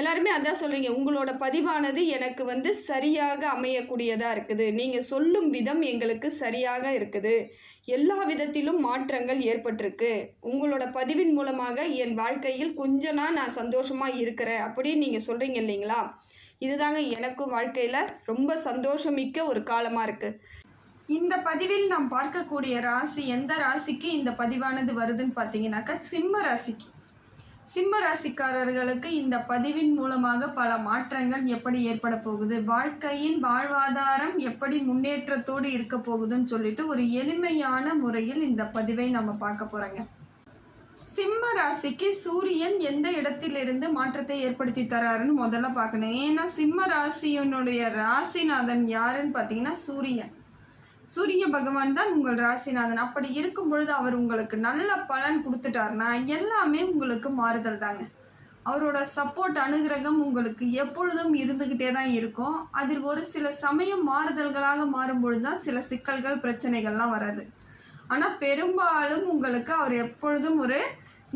எல்லாருமே அதான் சொல்கிறீங்க உங்களோட பதிவானது எனக்கு வந்து சரியாக அமையக்கூடியதாக இருக்குது. நீங்கள் சொல்லும் விதம் எங்களுக்கு சரியாக இருக்குது. எல்லா விதத்திலும் மாற்றங்கள் ஏற்பட்டிருக்கு. உங்களோட பதிவின் மூலமாக என் வாழ்க்கையில் கொஞ்ச நாள் நான் சந்தோஷமாக இருக்கிறேன் அப்படின்னு நீங்கள் சொல்கிறீங்க இல்லைங்களா? இதுதாங்க எனக்கும் வாழ்க்கையில் ரொம்ப சந்தோஷமிக்க ஒரு காலமாக இருக்குது இந்த பதிவில் நாம் பார்க்கக்கூடிய ராசி எந்த ராசிக்கு இந்த பதிவானது வருதுன்னு பார்த்தீங்கன்னாக்கா சிம்ம ராசிக்கு. சிம்ம ராசிக்காரர்களுக்கு இந்த பதிவின் மூலமாக பல மாற்றங்கள் எப்படி ஏற்பட போகுது? வாழ்க்கையின் வாழ்வாதாரம் எப்படி முன்னேற்றத்தோடு இருக்க போகுதுன்னு சொல்லிட்டு ஒரு எளிமையான முறையில் இந்த பதிவை நம்ம பார்க்க போறோங்க. சிம்ம ராசிக்கு சூரியன் எந்த இடத்திலிருந்து மாற்றத்தை ஏற்படுத்தி தராருன்னு முதல்ல பார்க்கணும். ஏன்னா சிம்ம ராசியினுடைய ராசிநாதன் யாருன்னு பார்த்தீங்கன்னா சூரியன். சூரிய பகவான் தான் உங்கள் ராசிநாதன். அப்படி இருக்கும் பொழுது அவர் உங்களுக்கு நல்ல பலன் கொடுத்துட்டாருன்னா எல்லாமே உங்களுக்கு மாறுதல் தாங்க. அவரோட சப்போர்ட் அனுகிரகம் உங்களுக்கு எப்பொழுதும் இருந்துக்கிட்டே தான் இருக்கும். அதில் ஒரு சில சமயம் மாறுதல்களாக மாறும்பொழுது தான் சில சிக்கல்கள் பிரச்சனைகள்லாம் வராது. ஆனால் பெரும்பாலும் உங்களுக்கு அவர் எப்பொழுதும் ஒரு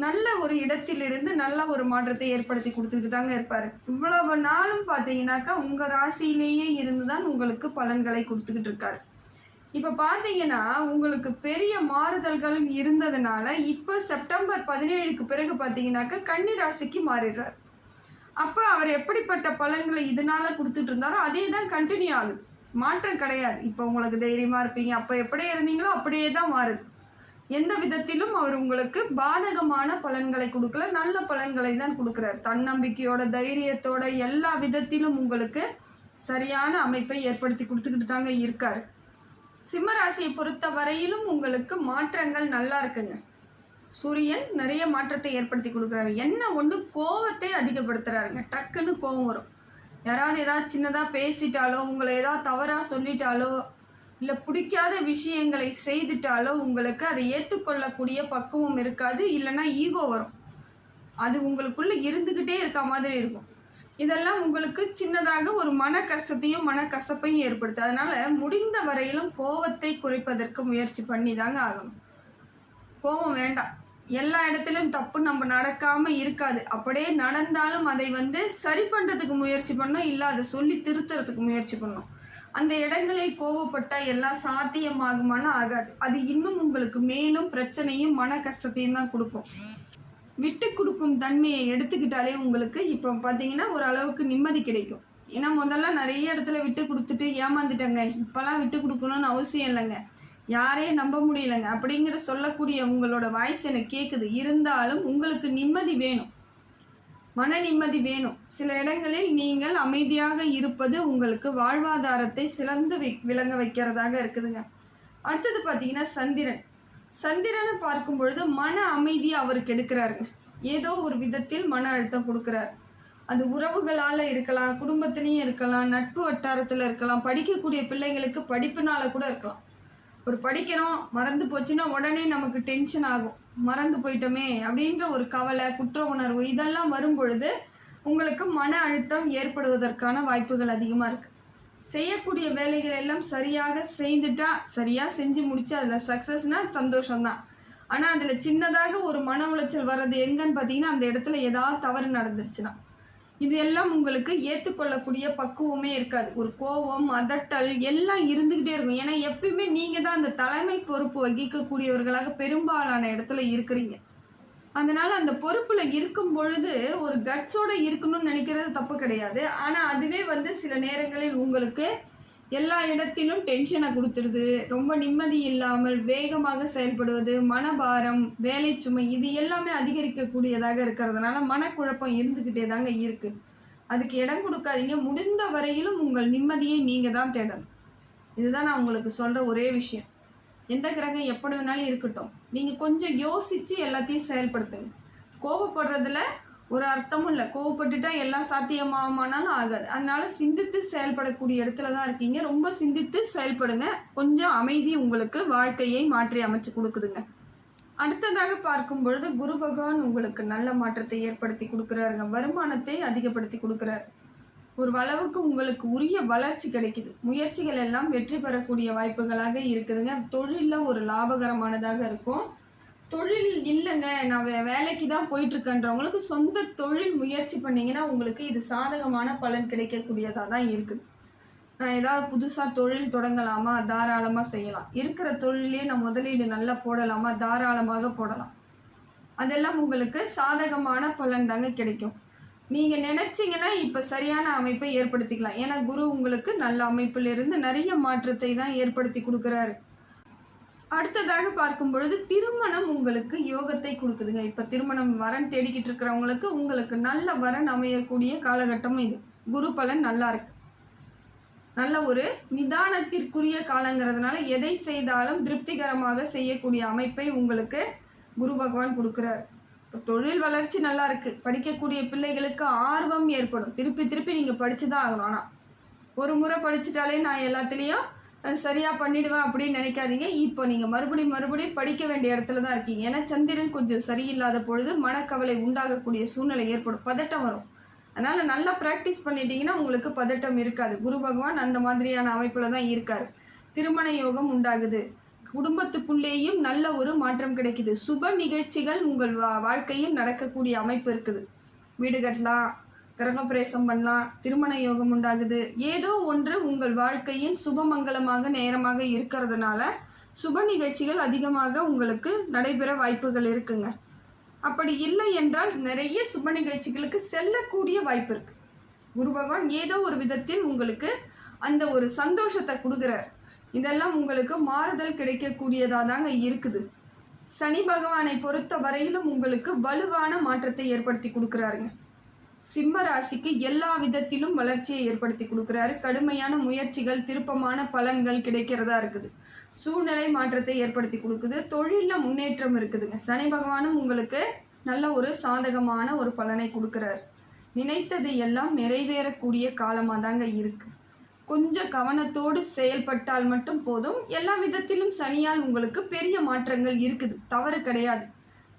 நல்ல ஒரு இடத்திலிருந்து நல்ல ஒரு மாற்றத்தை ஏற்படுத்தி கொடுத்துக்கிட்டு தாங்க இருப்பார். இவ்வளவு நாளும் பார்த்தீங்கன்னாக்கா உங்கள் ராசியிலேயே இருந்து தான் உங்களுக்கு பலன்களை கொடுத்துக்கிட்டு இருக்காரு. இப்போ பார்த்தீங்கன்னா உங்களுக்கு பெரிய மாறுதல்கள் இருந்ததுனால இப்போ செப்டம்பர் பதினேழுக்கு பிறகு பார்த்தீங்கன்னாக்கா கன்னி ராசிக்கு மாறிடுறார். அப்போ அவர் எப்படிப்பட்ட பலன்களை இதனால கொடுத்துட்டு இருந்தாரோ அதே தான் கண்டினியூ ஆகுது. மாற்றம் கிடையாது. இப்போ உங்களுக்கு தைரியமாக இருப்பீங்க. அப்போ எப்படியே இருந்தீங்களோ அப்படியே தான் மாறுது. எந்த விதத்திலும் அவர் உங்களுக்கு பாதகமான பலன்களை கொடுக்கல. நல்ல பலன்களை தான் கொடுக்குறார். தன்னம்பிக்கையோட தைரியத்தோட எல்லா விதத்திலும் உங்களுக்கு சரியான அமைப்பை ஏற்படுத்தி கொடுத்துக்கிட்டு தாங்க இருக்காரு. சிம்மராசியை பொறுத்த வரையிலும் உங்களுக்கு மாற்றங்கள் நல்லா இருக்குங்க. சூரியன் நிறைய மாற்றத்தை ஏற்படுத்தி கொடுக்குறாரு. என்ன ஒன்று கோவத்தை அதிகப்படுத்துகிறாருங்க டக்குன்னு கோவம் வரும். யாராவது ஏதாவது சின்னதாக பேசிட்டாலோ உங்களை ஏதாவது தவறாக சொல்லிட்டாலோ இல்லை பிடிக்காத விஷயங்களை செய்துட்டாலோ உங்களுக்கு அதை ஏற்றுக்கொள்ளக்கூடிய பக்குவம் இருக்காது. இல்லைன்னா ஈகோ வரும். அது உங்களுக்குள்ளே இருந்துக்கிட்டே இருக்க மாதிரி இருக்கும். இதெல்லாம் உங்களுக்கு சின்னதாக ஒரு மன கஷ்டத்தையும் மன கசப்பையும் ஏற்படுத்து அதனால முடிந்த வரையிலும் கோவத்தை குறைப்பதற்கு முயற்சி பண்ணி தாங்க ஆகணும். கோபம் வேண்டாம். எல்லா இடத்துலையும் தப்பு நம்ம நடக்காம இருக்காது. அப்படியே நடந்தாலும் அதை வந்து சரி பண்ணுறதுக்கு முயற்சி பண்ணோம். இல்லை அதை சொல்லி திருத்துறதுக்கு முயற்சி பண்ணோம். அந்த இடங்களில் கோவப்பட்டால் எல்லாம் சாத்தியமாகுமான ஆகாது. அது இன்னும் உங்களுக்கு மேலும் பிரச்சனையும் மன கஷ்டத்தையும் தான் கொடுக்கும். விட்டு கொடுக்கும் தன்மையை எடுத்துக்கிட்டாலே உங்களுக்கு இப்போ பார்த்தீங்கன்னா ஓரளவுக்கு நிம்மதி கிடைக்கும். ஏன்னா முதல்ல நிறைய இடத்துல விட்டு கொடுத்துட்டு ஏமாந்துட்டேங்க. இப்போல்லாம் விட்டு கொடுக்கணும்னு அவசியம் இல்லைங்க. யாரையும் நம்ப முடியலைங்க. அப்படிங்கிற சொல்லக்கூடிய உங்களோட வாய்ஸ் எனக்கு கேட்குது இருந்தாலும் உங்களுக்கு நிம்மதி வேணும். மன நிம்மதி வேணும். சில இடங்களில் நீங்கள் அமைதியாக இருப்பது உங்களுக்கு வாழ்வாதாரத்தை சிறந்து விளங்க வைக்கிறதாக இருக்குதுங்க. அடுத்தது பார்த்தீங்கன்னா சந்திரன். சந்திரனை பார்க்கும் பொழுது மன அமைதியை அவருக்கு எடுக்கிறாருங்க ஏதோ ஒரு விதத்தில் மன அழுத்தம் கொடுக்குறாரு. அது உறவுகளால் இருக்கலாம் குடும்பத்திலையும் இருக்கலாம் நட்பு வட்டாரத்தில் இருக்கலாம் படிக்கக்கூடிய பிள்ளைங்களுக்கு படிப்புனால கூட இருக்கலாம். ஒரு படிக்கிறோம் மறந்து போச்சுன்னா உடனே நமக்கு டென்ஷன் ஆகும். மறந்து போயிட்டோமே அப்படின்ற ஒரு கவலை குற்ற உணர்வு இதெல்லாம் வரும் பொழுது உங்களுக்கு மன அழுத்தம் ஏற்படுவதற்கான வாய்ப்புகள் அதிகமாக இருக்குது செய்யக்கூடிய வேலைகள் எல்லாம் சரியாக செய்துட்டா சரியாக செஞ்சு முடிச்சு அதில் சக்ஸஸ்னால் சந்தோஷம்தான். ஆனால் அதில் சின்னதாக ஒரு மன உளைச்சல் வர்றது எங்கன்னு பார்த்தீங்கன்னா அந்த இடத்துல ஏதாவது தவறு நடந்துருச்சுன்னா. இது எல்லாம் உங்களுக்கு ஏற்றுக்கொள்ளக்கூடிய பக்குவமே இருக்காது. ஒரு கோபம் அதட்டல் எல்லாம் இருந்துக்கிட்டே இருக்கும். ஏன்னா எப்பயுமே நீங்கள் தான் அந்த தலைமை பொறுப்பு வகிக்கக்கூடியவர்களாக பெரும்பாலான இடத்துல இருக்கிறீங்க. அதனால் அந்த பொறுப்பில் இருக்கும் பொழுது ஒரு கட்ஸோடு இருக்கணும்னு நினைக்கிறது தப்பு கிடையாது. ஆனால் அதுவே வந்து சில நேரங்களில் உங்களுக்கு எல்லா இடத்திலும் டென்ஷனை கொடுத்துருது. ரொம்ப நிம்மதி இல்லாமல் வேகமாக செயல்படுவது மனபாரம் வேலை சுமை இது எல்லாமே அதிகரிக்கக்கூடியதாக இருக்கிறதுனால மனக்குழப்பம் இருந்துக்கிட்டே தாங்க இருக்கு. அதுக்கு இடம் கொடுக்காதீங்க. முடிந்த வரையிலும் உங்கள் நிம்மதியை நீங்கள் தான் தேடணும். இதுதான் நான் உங்களுக்கு சொல்கிற ஒரே விஷயம். எந்த கிரகம் எப்படி வேணாலும் இருக்கட்டும். நீங்கள் கொஞ்சம் யோசித்து எல்லாத்தையும் செயல்படுத்துங்க. கோபப்படுறதுல ஒரு அர்த்தமும் இல்லை. கோவப்பட்டுட்டா எல்லா சாத்தியமானாலும் ஆகாது. அதனால சிந்தித்து செயல்படக்கூடிய இடத்துல தான் இருக்கீங்க. ரொம்ப சிந்தித்து செயல்படுங்க. கொஞ்சம் அமைதி உங்களுக்கு வாழ்க்கையை மாற்றி அமைச்சு கொடுக்குதுங்க. அடுத்ததாக பார்க்கும் பொழுது குரு பகவான் உங்களுக்கு நல்ல மாற்றத்தை ஏற்படுத்தி கொடுக்குறாருங்க. வருமானத்தை அதிகப்படுத்தி கொடுக்குறாரு. ஒரு அளவுக்கு உங்களுக்கு உரிய வளர்ச்சி கிடைக்குது. முயற்சிகள் எல்லாம் வெற்றி பெறக்கூடிய வாய்ப்புகளாக இருக்குதுங்க. தொழிலில் ஒரு லாபகரமானதாக இருக்கும். தொழில் இல்லைங்க. நான் வேலைக்கு தான் போயிட்டுருக்கன்றவங்களுக்கு சொந்த தொழில் முயற்சி பண்ணிங்கன்னா உங்களுக்கு இது சாதகமான பலன் கிடைக்கக்கூடியதாக தான் இருக்குது. நான் ஏதாவது புதுசாக தொழில் தொடங்கலாமா? தாராளமாக செய்யலாம். இருக்கிற தொழிலே நான் முதலீடு நல்லா போடலாமா? தாராளமாக போடலாம். அதெல்லாம் உங்களுக்கு சாதகமான பலன் தாங்க கிடைக்கும். நீங்கள் நினச்சிங்கன்னா இப்போ சரியான அமைப்பை ஏற்படுத்திக்கலாம். ஏன்னா குரு உங்களுக்கு நல்ல அமைப்பிலிருந்து நிறைய மாற்றத்தை தான் ஏற்படுத்தி கொடுக்குறாரு. அடுத்ததாக பார்க்கும் பொழுது திருமணம் உங்களுக்கு யோகத்தை கொடுக்குதுங்க. இப்போ திருமணம் வரன் தேடிக்கிட்டு இருக்கிறவங்களுக்கு உங்களுக்கு நல்ல வரன் அமையக்கூடிய காலகட்டம் இது. குரு பலன் நல்லா இருக்கு. நல்ல ஒரு நிதானத்திற்குரிய காலங்கிறதுனால எதை செய்தாலும் திருப்திகரமாக செய்யக்கூடிய அமைப்பை உங்களுக்கு குரு பகவான் கொடுக்குறாரு. தொழில் வளர்ச்சி நல்லா இருக்கு. படிக்கக்கூடிய பிள்ளைகளுக்கு ஆர்வம் ஏற்படும். திருப்பி திருப்பி நீங்கள் படித்து தான் ஆகணும். ஆனால் ஒரு முறை படிச்சிட்டாலே நான் எல்லாத்துலேயும் சரியாக சரியா பண்ணிடுவேன் அப்படின்னு நினைக்காதீங்க. இப்போ நீங்கள் மறுபடியும் மறுபடியும் படிக்க வேண்டிய இடத்துல தான் இருக்கீங்க. ஏன்னா சந்திரன் கொஞ்சம் சரியில்லாத பொழுது மனக்கவலை உண்டாகக்கூடிய சூழ்நிலை ஏற்படும். பதட்டம் வரும். அதனால நல்லா ப்ராக்டிஸ் பண்ணிட்டீங்கன்னா உங்களுக்கு பதட்டம் இருக்காது. குரு பகவான் அந்த மாதிரியான அமைப்பில் தான் இருக்காரு. திருமண யோகம் உண்டாகுது. குடும்பத்துக்குள்ளேயும் நல்ல ஒரு மாற்றம் கிடைக்குது. சுப நிகழ்ச்சிகள் உங்கள் வா வாழ்க்கையில் நடக்கக்கூடிய அமைப்பு இருக்குது. வீடு கட்டலாம் கிரகப்பிரவேசம் பண்ணலாம் திருமண யோகம் உண்டாகுது. ஏதோ ஒன்று உங்கள் வாழ்க்கையின் சுபமங்கலமாக நேரமாக இருக்கிறதுனால சுப நிகழ்ச்சிகள் அதிகமாக உங்களுக்கு நடைபெற வாய்ப்புகள் இருக்குங்க. அப்படி இல்லை என்றால் நிறைய சுப நிகழ்ச்சிகளுக்கு செல்லக்கூடிய வாய்ப்பு இருக்கு. குரு பகவான் ஏதோ ஒரு விதத்தில் உங்களுக்கு அந்த ஒரு சந்தோஷத்தை கொடுக்குறார். இதெல்லாம் உங்களுக்கு மாறுதல் கிடைக்கக்கூடியதாக தாங்க இருக்குது. சனி பகவானை பொறுத்த வரையிலும் உங்களுக்கு வலுவான மாற்றத்தை ஏற்படுத்தி கொடுக்குறாருங்க. சிம்ம ராசிக்கு எல்லா விதத்திலும் வளர்ச்சியை ஏற்படுத்தி கொடுக்குறாரு. கடுமையான முயற்சிகள் திருப்பமான பலன்கள் கிடைக்கிறதா இருக்குது. சூழ்நிலை மாற்றத்தை ஏற்படுத்தி கொடுக்குது. தொழிலில் முன்னேற்றம் இருக்குதுங்க. சனி பகவானும் உங்களுக்கு நல்ல ஒரு சாதகமான ஒரு பலனை கொடுக்குறாரு. நினைத்தது எல்லாம் நிறைவேறக்கூடிய காலமாக தாங்க இருக்குது கொஞ்சம் கவனத்தோடு செயல்பட்டால் மட்டும் போதும். எல்லா விதத்திலும் சனியால் உங்களுக்கு பெரிய மாற்றங்கள் இருக்குது. தவறு கிடையாது.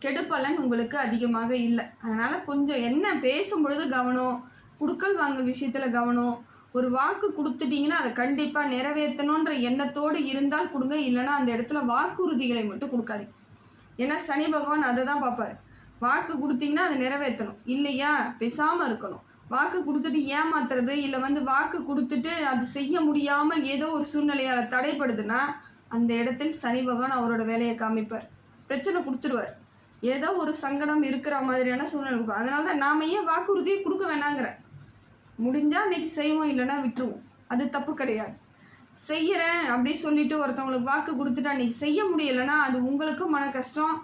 கெடுப்பலன் உங்களுக்கு அதிகமாக இல்லை. அதனால் கொஞ்சம் என்ன பேசும் பொழுது கவனம் குடுக்கல் வாங்கல் விஷயத்தில் கவனம் ஒரு வாக்கு கொடுத்துட்டீங்கன்னா அதை கண்டிப்பாக நிறைவேற்றணுன்ற எண்ணத்தோடு இருந்தால் கொடுங்க. இல்லைன்னா அந்த இடத்துல வாக்குறுதிகளை மட்டும் கொடுக்காதீங்க. ஏன்னா சனி பகவான் அதை தான் பார்ப்பார். வாக்கு கொடுத்தீங்கன்னா அதை நிறைவேற்றணும். இல்லையா? பேசாமல் இருக்கணும். வாக்கு கொடுத்துட்டு ஏமாத்துறது இல்லை வந்து வாக்கு கொடுத்துட்டு அது செய்ய முடியாமல் ஏதோ ஒரு சூழ்நிலையால் தடைப்படுதுன்னா அந்த இடத்தில் சனி பகவான் அவரோட வேலையை காமிப்பார். பிரச்சனை கொடுத்துருவார். ஏதோ ஒரு சங்கடம் இருக்கிற மாதிரியான சூழ்நிலை கொடுப்பார். அதனால தான் நாம ஏன் வாக்குறுதியை கொடுக்க வேணாங்கிறேன் முடிஞ்சால் இன்னைக்கு செய்வோம் இல்லைன்னா விட்டுருவோம். அது தப்பு கிடையாது. செய்கிறேன் அப்படி சொல்லிட்டு ஒருத்தவங்களுக்கு வாக்கு கொடுத்துட்டு அன்னைக்கு செய்ய முடியலைன்னா அது உங்களுக்கும் மன கஷ்டம்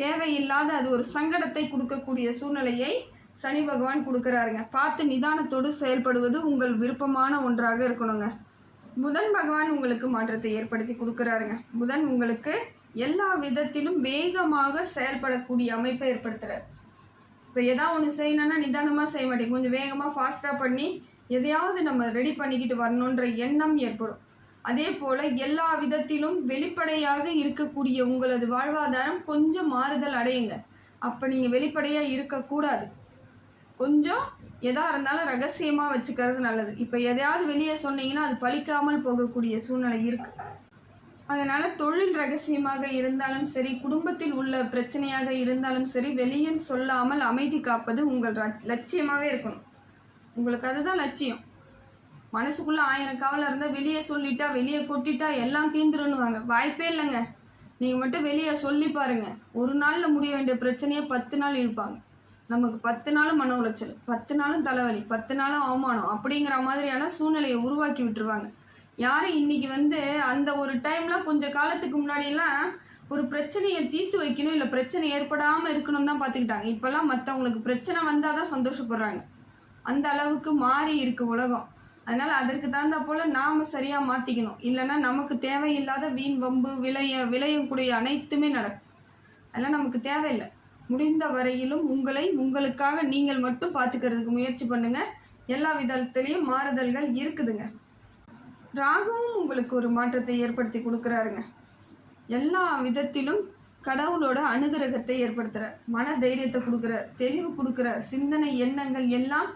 தேவையில்லாத அது ஒரு சங்கடத்தை கொடுக்கக்கூடிய சூழ்நிலையை சனி பகவான் கொடுக்குறாருங்க. பார்த்து நிதானத்தோடு செயல்படுவது உங்கள் விருப்பமான ஒன்றாக இருக்கணுங்க. புதன் பகவான் உங்களுக்கு மாற்றத்தை ஏற்படுத்தி கொடுக்குறாருங்க. புதன் உங்களுக்கு எல்லா விதத்திலும் வேகமாக செயல்படக்கூடிய அமைப்பை ஏற்படுத்துகிறார் இப்போ எதாவது ஒன்று செய்யணும்னா நிதானமாக செய்ய மாட்டேங்க கொஞ்சம் வேகமாக ஃபாஸ்ட்டாக பண்ணி எதையாவது நம்ம ரெடி பண்ணிக்கிட்டு வரணுன்ற எண்ணம் ஏற்படும். அதே போல் எல்லா விதத்திலும் வெளிப்படையாக இருக்கக்கூடிய உங்களது வாழ்வாதாரம் கொஞ்சம் மாறுதல் அடையுங்க. அப்போ நீங்கள் வெளிப்படையாக இருக்கக்கூடாது. கொஞ்சம் எதா இருந்தாலும் ரகசியமாக வச்சுக்கிறது நல்லது. இப்போ எதையாவது வெளியே சொன்னீங்கன்னா அது பழிக்காமல் போகக்கூடிய சூழ்நிலை இருக்குது அதனால் தொழில் ரகசியமாக இருந்தாலும் சரி குடும்பத்தில் உள்ள பிரச்சனையாக இருந்தாலும் சரி வெளியில் சொல்லாமல் அமைதி காப்பது உங்கள் லட்சியமாகவே இருக்கணும். உங்களுக்கு அதுதான் லட்சியம். மனசுக்குள்ளே ஆயிரம் கவலை இருந்தால் வெளியே சொல்லிட்டா வெளியே கொட்டிட்டா எல்லாம் தீந்துருன்னுவாங்க. வாய்ப்பே இல்லைங்க. நீங்கள் மட்டும் வெளியே சொல்லி பாருங்க. ஒரு நாளில் முடிய வேண்டிய பிரச்சனையை பத்து நாள் இருப்பாங்க நமக்கு பத்து நாளும் மன உளைச்சல் பத்து நாளும் தலைவலி பத்து நாளும் அவமானம் அப்படிங்கிற மாதிரியான சூழ்நிலையை உருவாக்கி விட்டுருவாங்க. யாரும் இன்னைக்கு வந்து அந்த ஒரு டைம்ல கொஞ்சம் காலத்துக்கு முன்னாடியெல்லாம் ஒரு பிரச்சனையை தீர்த்து வைக்கணும் இல்லை பிரச்சனை ஏற்படாமல் இருக்கணும் தான் பார்த்துக்கிட்டாங்க இப்போல்லாம் மற்றவங்களுக்கு பிரச்சனை வந்தால் தான் சந்தோஷப்படுறாங்க. அந்த அளவுக்கு மாறி இருக்கு உலகம். அதனால் அதற்கு தகுந்தா போல் நாம் சரியாக மாற்றிக்கணும் இல்லைன்னா நமக்கு தேவையில்லாத வீண் வம்பு விளைய விளையக்கூடிய அனைத்துமே நடக்கும். அதெல்லாம் நமக்கு தேவையில்லை. முடிந்த வரையிலும் உங்களை உங்களுக்காக நீங்கள் மட்டும் பார்த்துக்கிறதுக்கு முயற்சி பண்ணுங்க. எல்லா விதத்துலேயும் மாறுதல்கள் இருக்குதுங்க. ராகுவும் உங்களுக்கு ஒரு மாற்றத்தை ஏற்படுத்தி கொடுக்குறாருங்க. எல்லா விதத்திலும் கடவுளோட அனுகிரகத்தை ஏற்படுத்துகிறார் மன தைரியத்தை கொடுக்குறார் தெளிவு கொடுக்குறார் சிந்தனை எண்ணங்கள் எல்லாம்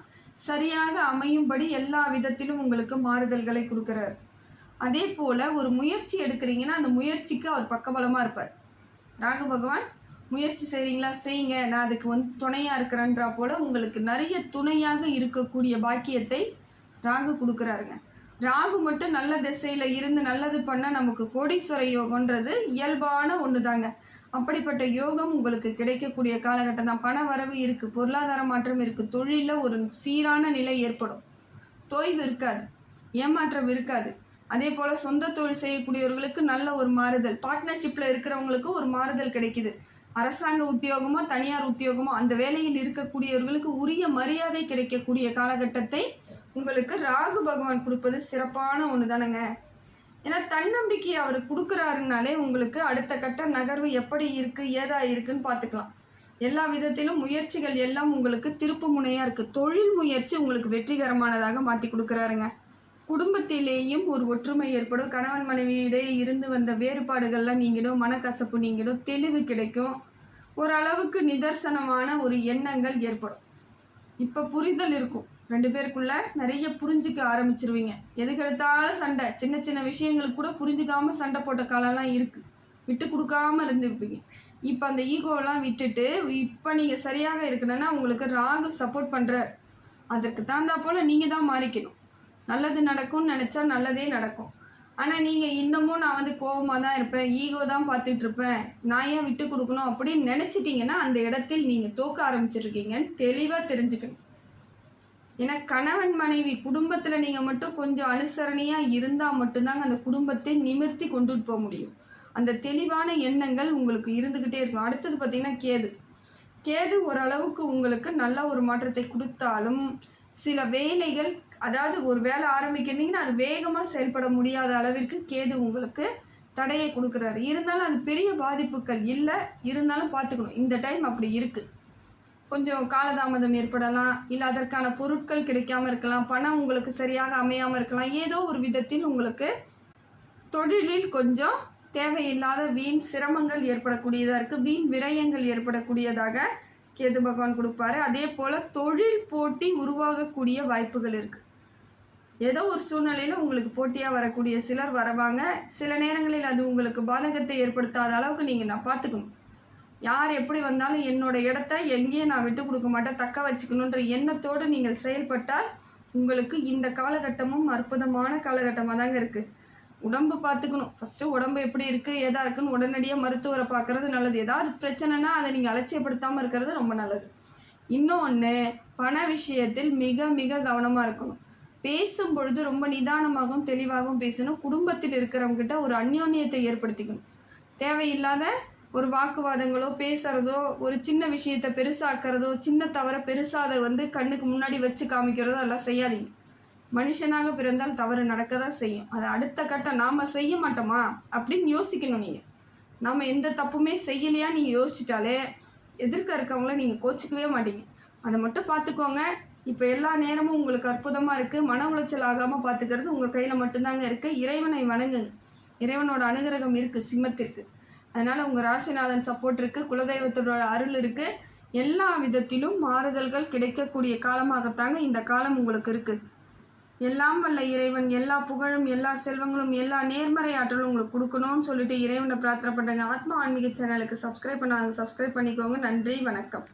சரியாக அமையும்படி எல்லா விதத்திலும் உங்களுக்கு மாறுதல்களை கொடுக்குறார். அதே போல் ஒரு முயற்சி எடுக்கிறீங்கன்னா அந்த முயற்சிக்கு அவர் பக்கபலமாக இருப்பார். ராகு பகவான் முயற்சி செய்கிறீங்களா செய்யுங்க. நான் அதுக்கு வந்து துணையாக இருக்கிறேன்றா போல் உங்களுக்கு நிறைய துணையாக இருக்கக்கூடிய பாக்கியத்தை ராகு கொடுக்குறாருங்க. ராகு மட்டும் நல்ல திசையில் இருந்து நல்லது பண்ணால் நமக்கு கோடீஸ்வர யோகன்றது இயல்பான ஒன்று தாங்க அப்படிப்பட்ட யோகம் உங்களுக்கு கிடைக்கக்கூடிய காலகட்டம் தான். பண வரவு இருக்குது பொருளாதார மாற்றம் இருக்குது தொழிலில் ஒரு சீரான நிலை ஏற்படும். தொய்வு இருக்காது ஏமாற்றம் இருக்காது. அதே போல் சொந்த தொழில் செய்யக்கூடியவர்களுக்கு நல்ல ஒரு மாறுதல். பார்ட்னர்ஷிப்பில் இருக்கிறவங்களுக்கு ஒரு மாறுதல் கிடைக்குது. அரசாங்க உத்தியோகமோ தனியார் உத்தியோகமோ அந்த வேலையில் இருக்கக்கூடியவர்களுக்கு உரிய மரியாதை கிடைக்கக்கூடிய காலகட்டத்தை உங்களுக்கு ராகு பகவான் கொடுப்பது சிறப்பான ஒன்று தானேங்க ஏன்னா தன்னம்பிக்கையை அவர் கொடுக்குறாருனாலே உங்களுக்கு அடுத்த கட்ட நகர்வு எப்படி இருக்குது ஏதா இருக்குன்னு பார்த்துக்கலாம். எல்லா விதத்திலும் முயற்சிகள் எல்லாம் உங்களுக்கு திருப்பு முனையாக இருக்குது தொழில் முயற்சி உங்களுக்கு வெற்றிகரமானதாக மாற்றி கொடுக்குறாருங்க. குடும்பத்திலேயும் ஒரு ஒற்றுமை ஏற்படும். கணவன் மனைவியிடையே இருந்து வந்த வேறுபாடுகள்லாம் நீங்கிடும் மனக்கசப்பு நீங்கிடும் தெளிவு கிடைக்கும். ஓரளவுக்கு நிதர்சனமான ஒரு எண்ணங்கள் ஏற்படும். இப்போ புரிதல் இருக்கும். ரெண்டு பேருக்குள்ள நிறைய புரிஞ்சுக்க ஆரம்பிச்சிருவீங்க. எதுக்கெடுத்தாலும் சண்டை. சின்ன சின்ன விஷயங்களுக்கு கூட புரிஞ்சுக்காமல் சண்டை போட்ட காலம்லாம் இருக்குது விட்டு கொடுக்காம இருந்துருப்பீங்க. இப்போ அந்த ஈகோவெல்லாம் விட்டுட்டு இப்போ நீங்கள் சரியாக இருக்கணும்னா உங்களுக்கு ராகு சப்போர்ட் பண்ணுறார் அதற்கு தகுந்தா போல் நீங்கள் தான் மாறிக்கணும். நல்லது நடக்கும்னு நினச்சா நல்லதே நடக்கும். ஆனால் நீங்கள் இன்னமும் நான் வந்து கோபமாக தான் இருப்பேன். ஈகோ தான் பார்த்துட்டு இருப்பேன் நான் ஏன் விட்டு கொடுக்கணும் அப்படின்னு நினச்சிட்டிங்கன்னா அந்த இடத்தில் நீங்கள் தோக்க ஆரம்பிச்சிருக்கீங்கன்னு தெளிவாக தெரிஞ்சுக்கணும். ஏன்னா கணவன் மனைவி குடும்பத்தில் நீங்கள் மட்டும் கொஞ்சம் அனுசரணையாக இருந்தால் மட்டும்தாங்க அந்த குடும்பத்தை நிமிர்த்தி கொண்டுட்டு போக முடியும். அந்த தெளிவான எண்ணங்கள் உங்களுக்கு இருந்துக்கிட்டே இருக்கும் அடுத்தது பார்த்திங்கன்னா கேது. கேது ஓரளவுக்கு உங்களுக்கு நல்ல ஒரு மாற்றத்தை கொடுத்தாலும் சில வேலைகள் அதாவது ஒரு வேலை ஆரம்பிக்கிறீங்கன்னா அது வேகமாக செயல்பட முடியாத அளவிற்கு கேது உங்களுக்கு தடையை கொடுக்குறாரு. இருந்தாலும் அது பெரிய பாதிப்புகள் இல்லை. இருந்தாலும் பார்த்துக்கணும். இந்த டைம் அப்படி இருக்குது கொஞ்சம் காலதாமதம் ஏற்படலாம். இல்லை அதற்கான பொருட்கள் கிடைக்காம இருக்கலாம். பணம் உங்களுக்கு சரியாக அமையாமல் இருக்கலாம். ஏதோ ஒரு விதத்தில் உங்களுக்கு தொழிலில் கொஞ்சம் தேவையில்லாத வீண் சிரமங்கள் ஏற்படக்கூடியதாக இருக்குது வீண் விரயங்கள் ஏற்படக்கூடியதாக கேது பகவான் கொடுப்பாரு. அதே போல் தொழில் போட்டி உருவாகக்கூடிய வாய்ப்புகள் இருக்குது ஏதோ ஒரு சூழ்நிலையில் உங்களுக்கு போட்டியாக வரக்கூடிய சிலர் வரவாங்க. சில நேரங்களில் அது உங்களுக்கு பாதகத்தை ஏற்படுத்தாத அளவுக்கு நீங்கள் நான் பார்த்துக்கணும். யார் எப்படி வந்தாலும் என்னோட இடத்த எங்கேயும் நான் விட்டு கொடுக்க மாட்டேன். தக்க வச்சுக்கணுன்ற எண்ணத்தோடு நீங்கள் செயல்பட்டால் உங்களுக்கு இந்த காலகட்டமும் அற்புதமான காலகட்டமாக தாங்க இருக்குது உடம்பு பார்த்துக்கணும். ஃபஸ்ட்டு உடம்பு எப்படி இருக்குது எதா இருக்குன்னு உடனடியாக மருத்துவரை பார்க்குறது நல்லது. ஏதாவது பிரச்சனைனா அதை நீங்கள் அலட்சியப்படுத்தாமல் இருக்கிறது ரொம்ப நல்லது. இன்னொன்று பண விஷயத்தில் மிக மிக கவனமாக இருக்கணும். பேசும் பொழுது ரொம்ப நிதானமாகவும் தெளிவாகவும் பேசணும். குடும்பத்தில் இருக்கிறவங்ககிட்ட ஒரு அந்யோன்யத்தை ஏற்படுத்திக்கணும். தேவையில்லாத ஒரு வாக்குவாதங்களோ பேசுறதோ ஒரு சின்ன விஷயத்தை பெருசாக்கிறதோ சின்ன தவறை பெருசாக அதை வந்து கண்ணுக்கு முன்னாடி வச்சு காமிக்கிறதோ அதெல்லாம் செய்யாதீங்க. மனுஷனாக பிறந்தால் தவறு நடக்க தான் செய்யும். அதை அடுத்த கட்டம் நாம் செய்ய மாட்டோமா அப்படின்னு யோசிக்கணும் நீங்கள் நாம் எந்த தப்புமே செய்யலையா நீங்கள் யோசிச்சிட்டாலே எதிர்க்க இருக்கவங்கள நீங்கள் கோச்சிக்கவே மாட்டீங்க. அதை மட்டும் பார்த்துக்கோங்க. இப்போ எல்லா நேரமும் உங்களுக்கு அற்புதமாக இருக்குது மன உளைச்சல் ஆகாமல் பார்த்துக்கிறது உங்கள் கையில் மட்டும்தாங்க இருக்குது இறைவனை வணங்குங்க. இறைவனோட அனுகிரகம் இருக்குது சிம்மத்திற்கு. அதனால் உங்கள் ராசிநாதன் சப்போர்ட் இருக்குது குலதெய்வத்தோட அருள் இருக்குது எல்லா விதத்திலும் மாறுதல்கள் கிடைக்கக்கூடிய காலமாகத்தாங்க இந்த காலம் உங்களுக்கு இருக்குது எல்லாம் வல்ல இறைவன் எல்லா புகழும் எல்லா செல்வங்களும் எல்லா நேர்மறை ஆற்றலும் உங்களுக்கு கொடுக்கணும்னு சொல்லிட்டு இறைவனை பிரார்த்தனை பண்ணுறேங்க ஆத்மா ஆன்மீக சேனலுக்கு சப்ஸ்கிரைப் பண்ணாங்க சப்ஸ்கிரைப் பண்ணிக்கோங்க. நன்றி வணக்கம்.